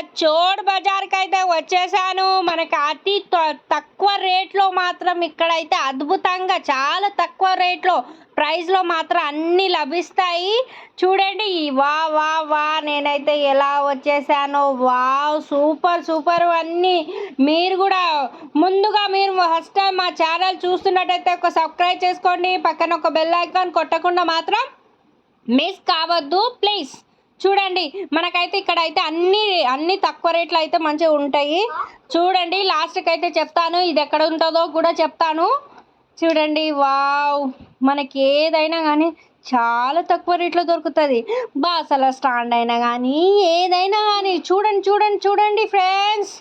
చోడ్ బజార్కి అయితే వచ్చేసాను. మనకి అతి త- తక్కువ రేట్లో మాత్రం ఇక్కడైతే అద్భుతంగా చాలా తక్కువ రేట్లో ప్రైస్లో మాత్రం అన్నీ లభిస్తాయి. చూడండి వా వా వా నేనైతే ఎలా వచ్చేసానో వావ్ సూపర్ సూపర్ అన్నీ మీరు కూడా ముందుగా మీరు ఫస్ట్ టైం మా ఛానల్ చూస్తున్నట్టయితే ఒక సబ్స్క్రైబ్ చేసుకోండి. పక్కన ఒక బెల్ ఐకాన్ కొట్టకుండా మాత్రం మిస్ కావద్దు ప్లీజ్. చూడండి మనకైతే ఇక్కడ అయితే అన్ని అన్ని తక్కువ రేట్లు అయితే మంచిగా ఉంటాయి. చూడండి లాస్ట్కి అయితే చెప్తాను ఇది ఎక్కడ ఉంటుందో కూడా చెప్తాను. చూడండి వావ్ మనకి ఏదైనా కానీ చాలా తక్కువ రేట్లో దొరుకుతుంది. బాసల స్టాండ్ అయినా కానీ ఏదైనా కానీ. చూడండి చూడండి చూడండి ఫ్రెండ్స్.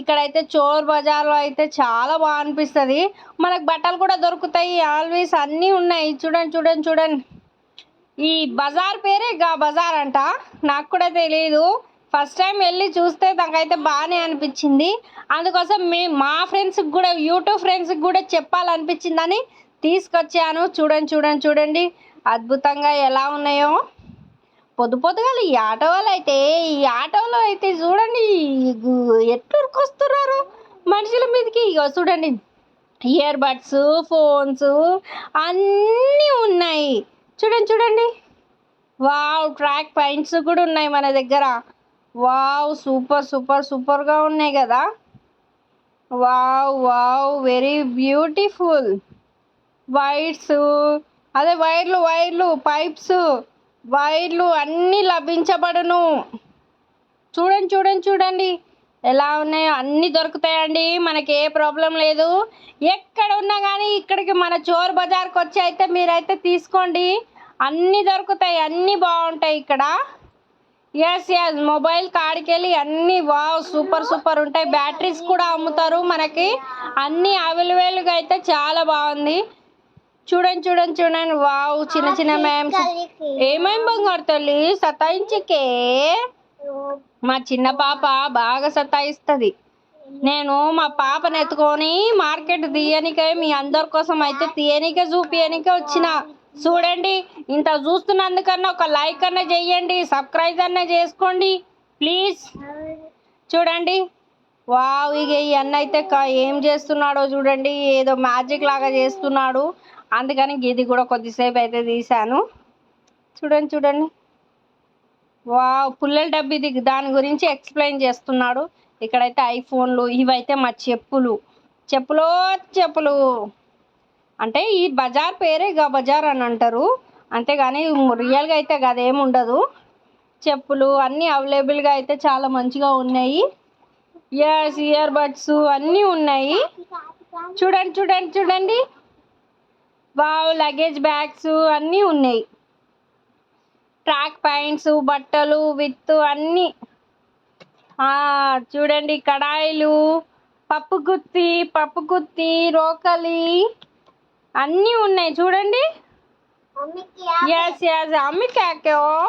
ఇక్కడైతే చోర్ బజార్లో అయితే చాలా బాగా అనిపిస్తుంది. మనకు బట్టలు కూడా దొరుకుతాయి ఆల్వేస్ అన్నీ ఉన్నాయి. చూడండి చూడండి చూడండి. ఈ బజార్ పేరే గా బజార్ అంట. నాకు కూడా తెలియదు ఫస్ట్ టైం వెళ్ళి చూస్తే నాకైతే బాగానే అనిపించింది. అందుకోసం మే మా ఫ్రెండ్స్కి కూడా యూట్యూబ్ ఫ్రెండ్స్కి కూడా చెప్పాలనిపించిందని తీసుకొచ్చాను. చూడండి చూడండి చూడండి. అద్భుతంగా ఎలా ఉన్నాయో. పొద్దు పొద్దుగాల ఈ ఆటో అయితే ఈ ఆటోలో అయితే చూడండి ఎట్లు వస్తున్నారు? మనుషుల మీదకి. ఇగో చూడండి ఇయర్ బడ్స్ ఫోన్స్ అన్నీ ఉన్నాయి. చూడండి చూడండి. వావ్ ట్రాక్ పాయింట్స్ కూడా ఉన్నాయి మన దగ్గర. వావ్ సూపర్ సూపర్ సూపర్గా ఉన్నాయి కదా. Wow wow very beautiful. Wires అదే వైర్లు వైర్లు పైప్స్ వైర్లు అన్నీ లభించబడును. చూడండి చూడండి చూడండి. ఎలా ఉన్నాయో అన్నీ దొరుకుతాయండి. మనకి ఏ ప్రాబ్లం లేదు. ఎక్కడ ఉన్నా కానీ ఇక్కడికి మన చోర్ బజార్కి వచ్చి అయితే మీరైతే తీసుకోండి. అన్నీ దొరుకుతాయి అన్నీ బాగుంటాయి ఇక్కడ. ఎస్ ఎస్ మొబైల్ కాడికెళ్ళి అన్నీ వావ్ సూపర్ సూపర్ ఉంటాయి. బ్యాటరీస్ కూడా అమ్ముతారు మనకి. అన్నీ అవైలబుల్గా అయితే చాలా బాగుంది. చూడండి చూడండి చూడండి. వావ్ చిన్న చిన్న మ్యామ్స్ ఏమేం బంగారు తల్లి? సతాయించకే. మా చిన్న పాప బాగా సతాయిస్తుంది. నేను మా పాపను ఎత్తుకొని మార్కెట్ తీయనికే మీ అందరి కోసం అయితే తీయనికే చూపియనికే వచ్చిన. చూడండి ఇంత చూస్తున్నందుకన్నా ఒక లైక్ అన్న చెయ్యండి సబ్స్క్రైబ్ అన్న చేసుకోండి ప్లీజ్. చూడండి. వావ్ ఇక ఈ అన్న అయితే ఏం చేస్తున్నాడో చూడండి ఏదో మ్యాజిక్ లాగా చేస్తున్నాడు. అందుకని ఇది కూడా కొద్దిసేపు అయితే తీశాను. చూడండి చూడండి. వావ్ పుల్లల డబ్బి ఇది దాని గురించి ఎక్స్ప్లెయిన్ చేస్తున్నాడు. ఇక్కడైతే ఐఫోన్లు ఇవైతే మా చెప్పులు. చెప్పులో చెప్పులు. అంటే ఈ బజార్ పేరే గా బజార్ అని అంటారు. అంతేగాని రియల్గా అయితే అదేమి ఉండదు. చెప్పులు అన్నీ అవైలబుల్గా అయితే చాలా మంచిగా ఉన్నాయి. ఇయర్స్ ఇయర్ బడ్స్ అన్నీ ఉన్నాయి. చూడండి చూడండి చూడండి. వావ్ లగేజ్ బ్యాగ్స్ అన్నీ ఉన్నాయి. ట్రాక్ ప్యాంట్స్ బట్టలు విత్ అన్నీ. ఆ, చూడండి కడాయిలు పప్పు గుత్తి పప్పు గుత్తి రోకలి అన్నీ ఉన్నాయి. చూడండి. ఎస్ ఎస్ అమ్మికాకో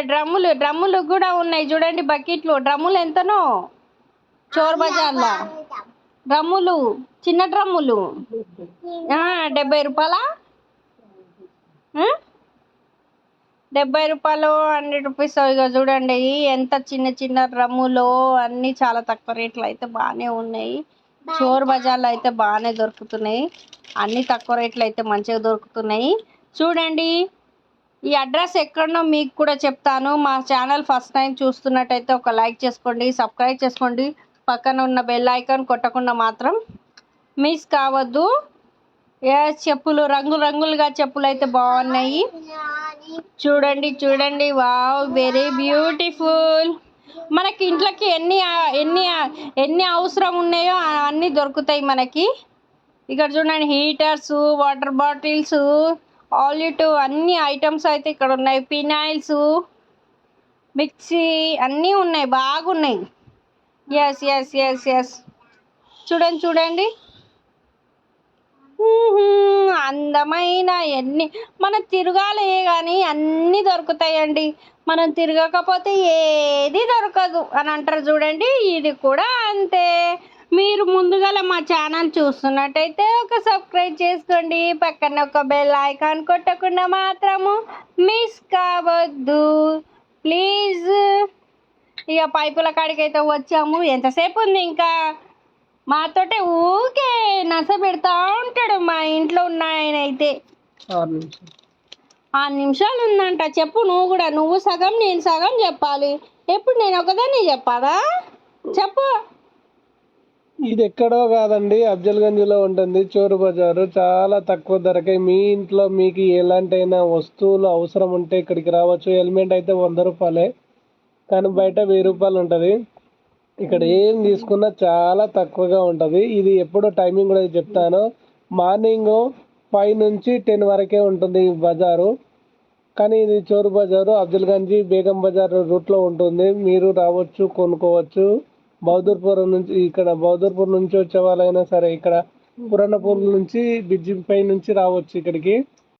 డ్రమ్ములు డ్రమ్ములు కూడా ఉన్నాయి. చూడండి బకెట్లు. డ్రమ్ములు ఎంతనో? చోర్ బజార్లో. డ్రమ్ములు చిన్న డ్రమ్ములు. డెబ్బై రూపాయలా? డెబ్బై రూపాయలు హండ్రెడ్ రూపీస్ ఇక చూడండి ఎంత చిన్న చిన్న డ్రమ్ములు అన్నీ చాలా తక్కువ రేట్లు అయితే బాగానే ఉన్నాయి. చోర్ బజార్లో అయితే బాగానే దొరుకుతున్నాయి. అన్నీ తక్కువ రేట్లు అయితే మంచిగా దొరుకుతున్నాయి. చూడండి ఈ అడ్రస్ ఎక్కడనో మీకు కూడా చెప్తాను. మా ఛానల్ ఫస్ట్ టైం చూస్తున్నట్టయితే ఒక లైక్ చేసుకోండి సబ్స్క్రైబ్ చేసుకోండి. పక్కన ఉన్న బెల్ ఐకాన్ కొట్టకుండా మాత్రం మిస్ కావద్దు. ఏ చెప్పులు రంగు రంగులుగా చెప్పులు అయితే బాగున్నాయి. చూడండి చూడండి. Wow very beautiful. మనకి ఇంట్లోకి ఎన్ని ఎన్ని ఎన్ని అవసరం ఉన్నాయో అన్నీ దొరుకుతాయి మనకి. ఇక్కడ చూడండి హీటర్స్ వాటర్ బాటిల్స్ ఆలిట్ అన్ని ఐటమ్స్ అయితే ఇక్కడ ఉన్నాయి. పినాయిల్స్ మిక్సీ అన్నీ ఉన్నాయి బాగున్నాయి. ఎస్ ఎస్ ఎస్ ఎస్ చూడండి చూడండి. అందమైన ఎన్ని మనం తిరగాలే కానీ అన్నీ దొరుకుతాయండి. మనం తిరగకపోతే ఏది దొరకదు అని అంటారు చూడండి. ఇది కూడా అంతే. మీరు ముందుగా మా ఛానల్ చూస్తున్నట్టయితే ఒక సబ్స్క్రైబ్ చేసుకోండి. పక్కన ఒక బెల్ ఐకాన్ కొట్టకుండా మాత్రము మిస్ కావద్దు. ప్లీజ్. ఇక పైపుల కాడికి అయితే వచ్చాము. ఎంతసేపు ఉంది ఇంకా? మాతోటే ఊకే నస పెడతా ఉంటాడు మా ఇంట్లో ఉన్న ఆయన అయితే. ఆరు నిమిషాలు. ఆరు నిమిషాలు ఉందంట. చెప్పు నువ్వు కూడా. నువ్వు సగం నేను సగం చెప్పాలి. ఎప్పుడు నేను ఒకదాన్ని చెప్పాలా? చెప్పు. ఇది ఎక్కడో కాదండి. అఫ్జల్గంజ్లో ఉంటుంది. చోరు బజారు చాలా తక్కువ ధరకే. మీ ఇంట్లో మీకు ఎలాంటైనా వస్తువులు అవసరం ఉంటే ఇక్కడికి రావచ్చు. హెల్మెట్ అయితే వంద రూపాయలే. కానీ బయట వెయ్యి రూపాయలు ఉంటుంది. ఇక్కడ ఏం తీసుకున్నా చాలా తక్కువగా ఉంటుంది. ఇది ఎప్పుడు టైమింగ్ కూడా చెప్తాను. మార్నింగ్ ఫైవ్ నుంచి టెన్ వరకే ఉంటుంది ఈ బజారు. కానీ ఇది చోరు బజారు అబ్దుల్ గంజీ బేగం బజార్ రూట్లో ఉంటుంది. మీరు రావచ్చు కొనుక్కోవచ్చు. బౌదూర్పురం నుంచి ఇక్కడ బహదూర్పూర్ నుంచి వచ్చే వాళ్ళైనా సరే ఇక్కడ పురాణపూర్ నుంచి బిజ్జింపై నుంచి రావచ్చు ఇక్కడికి.